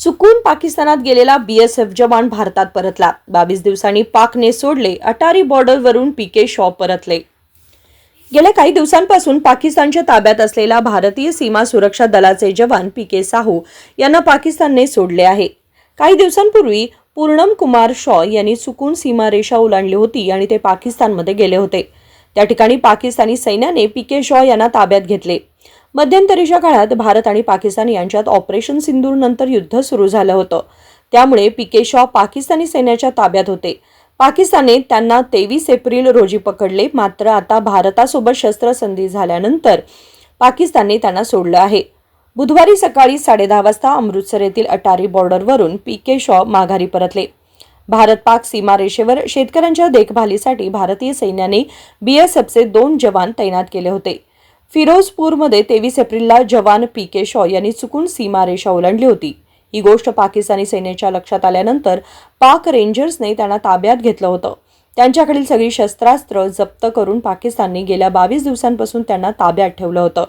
चुकून पाकिस्तानात गेलेला बीएसएफ जवान भारतात परतला. बावीस दिवसांनी पाकने सोडले अटारी बॉर्डरवरून पी के शॉ परतले. गेल्या काही दिवसांपासून पाकिस्तानच्या ताब्यात असलेला भारतीय सीमा सुरक्षा दलाचे जवान पी के साहू यांना पाकिस्तानने सोडले आहे. काही दिवसांपूर्वी पूर्णम कुमार शॉ यांनी चुकून सीमारेषा ओलांडली होती आणि ते पाकिस्तानमध्ये गेले होते. त्या ठिकाणी पाकिस्तानी सैन्याने पी के शॉ यांना ताब्यात घेतले. मध्यंतरीच्या काळात भारत आणि पाकिस्तान यांच्यात ऑपरेशन सिंदूर नंतर युद्ध सुरू झालं होतं. त्यामुळे पी के शॉ पाकिस्तानी सैन्याच्या ताब्यात होते. पाकिस्तानने त्यांना तेवीस एप्रिल रोजी पकडले मात्र आता भारतासोबत शस्त्रसंधी झाल्यानंतर पाकिस्तानने त्यांना सोडलं आहे. बुधवारी सकाळी साडेदहा वाजता अमृतसर येथील अटारी बॉर्डरवरून पी के शॉ माघारी परतले. भारत पाक सीमारेषेवर शेतकऱ्यांच्या देखभालीसाठी भारतीय सैन्याने बीएसएफचे दोन जवान तैनात केले होते. फिरोजपूरमध्ये तेवीस एप्रिलला जवान पी के शॉ यांनी चुकून सीमारेषा ओलांडली होती. ही गोष्ट पाकिस्तानी सैन्याच्या लक्षात आल्यानंतर पाक रेंजर्सने त्यांना ताब्यात घेतलं होतं. त्यांच्याकडील सगळी शस्त्रास्त्र जप्त करून पाकिस्तानने गेल्या बावीस दिवसांपासून त्यांना ताब्यात ठेवलं होतं.